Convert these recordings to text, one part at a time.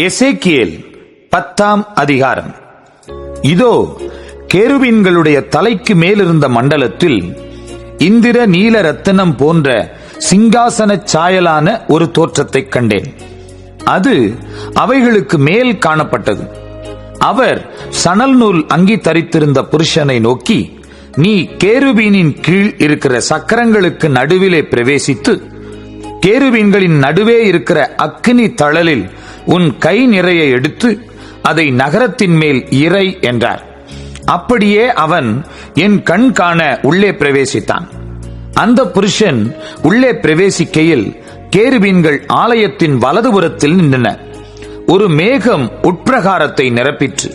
எசேக்கியேல் பத்தாம் அதிகாரம். இதோ கேருவீன்களுடைய தலைக்கு மேலிருந்த மண்டலத்தில் இந்திர நீல ரத்தனம் போன்ற சிங்காசன சாயலான ஒரு தோற்றத்தைக் கண்டேன். அது அவைகளுக்கு மேல் காணப்பட்டது. அவர் சணல் நூல் அங்கி தரித்திருந்த புருஷனை நோக்கி நீ கேருபீனின் கீழ் இருக்கிற சக்கரங்களுக்கு நடுவிலே பிரவேசித்து கேருவீன்களின் நடுவே இருக்கிற அக்னி தழலில் உன் கை நிறைய எடுத்து அதை நகரத்தின் மேல் இறை என்றார். அப்படியே அவன் என் கண் காண உள்ளே பிரவேசித்தான். அந்த புருஷன் உள்ளே பிரவேசிக்கையில் கேருவீன்கள் ஆலயத்தின் வலதுபுறத்தில் நின்றன ஒரு மேகம் உட்பிரகாரத்தை நிரப்பிற்று.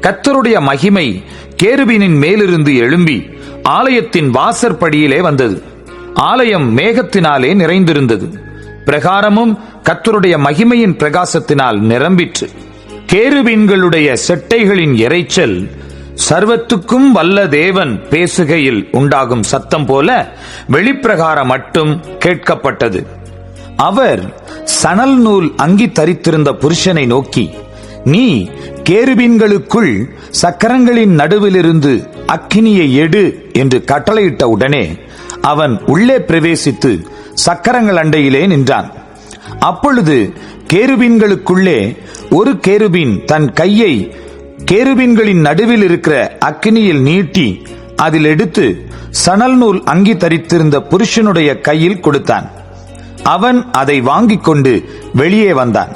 கத்தருடைய மகிமை கேருபீனின் மேலிருந்து எழும்பி ஆலயத்தின் வாசற்படியிலே வந்தது. ஆலயம் மேகத்தினாலே நிறைந்திருந்தது. பிரகாரமும் கத்தருடைய மகிமையின் பிரகாசத்தினால் நிரம்பிற்று. கேருபீன்களுடைய செட்டைகளின் இறைச்சல் சர்வத்துக்கும் வல்ல தேவன் பேசுகையில் உண்டாகும் சத்தம் போல வெளிப்பிரகாரம் மட்டும் கேட்கப்பட்டது. அவர் சணல் நூல் அங்கி தரித்திருந்த புருஷனை நோக்கி நீ கேருபீன்களுக்குள் சக்கரங்களின் நடுவிலிருந்து அக்கினியை எடு என்று கட்டளையிட்ட உடனே அவன் உள்ளே பிரவேசித்து சக்கரங்கள் அண்டையிலே நின்றான். அப்பொழுது கேருபீன்களுக்குள்ளே ஒரு கேருபீன் தன் கையை கேருபீன்களின் நடுவில் இருக்கிற அக்கினியில் நீட்டி அதில் எடுத்து சணல் நூல் அங்கி தரித்திருந்த புருஷனுடைய கையில் கொடுத்தான். அவன் அதை வாங்கிக் கொண்டு வெளியே வந்தான்.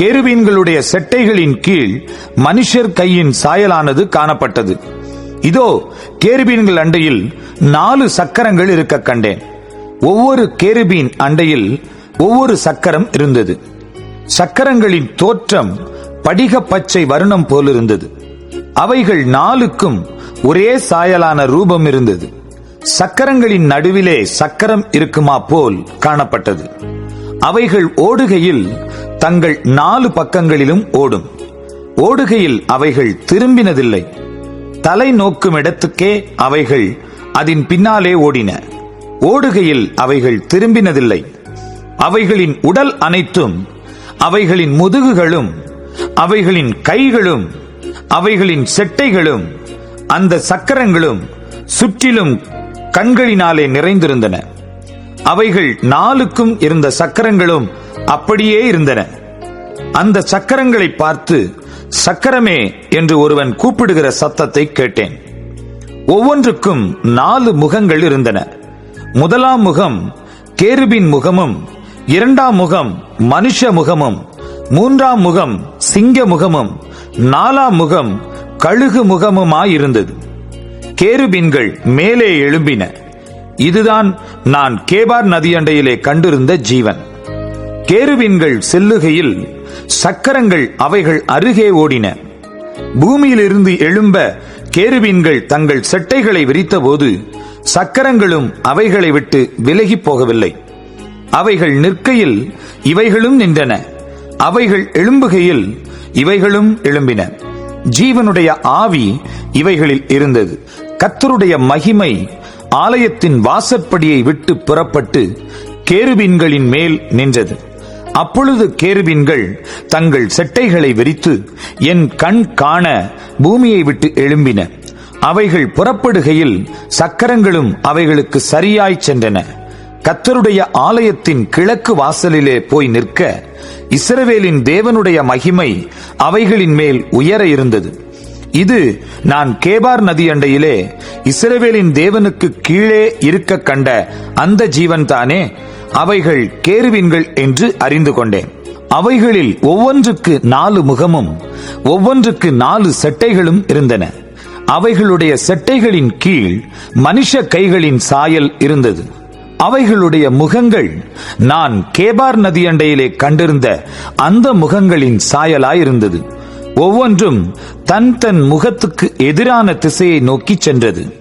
கேருபீன்களுடைய செட்டைகளின் கீழ் மனுஷர் கையின் சாயலானது காணப்பட்டது. இதோ கேருபீன்கள் அண்டையில் நாலு சக்கரங்கள் இருக்க கண்டேன். ஒவ்வொரு கேருபீன் அண்டையில் ஒவ்வொரு சக்கரம் இருந்தது. சக்கரங்களின் தோற்றம் படிக பச்சை வருணம் போலிருந்தது. அவைகள் நாலுக்கும் ஒரே சாயலான ரூபம் இருந்தது. சக்கரங்களின் நடுவிலே சக்கரம் இருக்குமா போல் காணப்பட்டது. அவைகள் ஓடுகையில் தங்கள் நாலு பக்கங்களிலும் ஓடும். ஓடுகையில் அவைகள் திரும்பினதில்லை. தலை நோக்கும் இடத்துக்கே அவைகள் அதன் பின்னாலே ஓடின. ஓடுகையில் அவைகள் திரும்பினதில்லை. அவைகளின் உடல் அனைத்தும் அவைகளின் முதுகுகளும் அவைகளின் கைகளும் அவைகளின் செட்டைகளும் அந்த சக்கரங்களும் சுற்றிலும் கண்களினாலே நிறைந்திருந்தன. அவைகள் நாலுக்கும் இருந்த சக்கரங்களும் அப்படியே இருந்தன. அந்த சக்கரங்களை பார்த்து சக்கரமே என்று ஒருவன் கூப்பிடுகிற சத்தத்தை கேட்டேன். ஒவ்வொன்றுக்கும் நாலு முகங்கள் இருந்தன. முதலாம் முகம் கேருபின் முகமும் இரண்டாம் முகம் மனுஷ முகமும் மூன்றாம் முகம் சிங்க முகமும் நாலாம் முகம் கழுகு முகமுமாயிருந்தது. கேருபின்கள் மேலே எழும்பின. இதுதான் நான் கேபார் நதியண்டையிலே கண்டிருந்த ஜீவன். கேருவின்கள் செல்லுகையில் சக்கரங்கள் அவைகள் அருகே ஓடின. பூமியிலிருந்து எழும்ப கேருவின்கள் தங்கள் செட்டைகளை விரித்தபோது சக்கரங்களும் அவைகளை விட்டு விலகி போகவில்லை. அவைகள் நிற்கையில் இவைகளும் நின்றன. அவைகள் எழும்புகையில் இவைகளும் எழும்பின. ஜீவனுடைய ஆவி இவைகளில் இருந்தது. கத்தருடைய மகிமை ஆலயத்தின் வாசற்படியை விட்டு புறப்பட்டு கேருவின்களின் மேல் நின்றது. அப்பொழுது கேருபின்கள் தங்கள் செட்டைகளை விரித்து என் கண் காண பூமியை விட்டு எழும்பின. அவைகள் புறப்படுகையில் சக்கரங்களும் அவைகளுக்கு சரியாய் சென்றன. கத்தருடைய ஆலயத்தின் கிழக்கு வாசலிலே போய் நிற்க இஸ்ரவேலின் தேவனுடைய மகிமை அவைகளின் மேல் உயர இருந்தது. இது நான் கேபார் நதி அண்டையிலே இஸ்ரவேலின் தேவனுக்கு கீழே இருக்க கண்ட அந்த ஜீவன் தானே அவைகள் கேருவின்கள் என்று அறிந்து கொண்டேன். அவைகளில் ஒவ்வொன்றுக்கு நாலு முகமும் ஒவ்வொன்றுக்கு நாலு செட்டைகளும் இருந்தன. அவைகளுடைய செட்டைகளின் கீழ் மனுஷ கைகளின் சாயல் இருந்தது. அவைகளுடைய முகங்கள் நான் கேபார் நதியண்டையிலே கண்டிருந்த அந்த முகங்களின் சாயலாயிருந்தது. ஒவ்வொன்றும் தன் தன் முகத்துக்கு எதிரான திசையை நோக்கி சென்றது.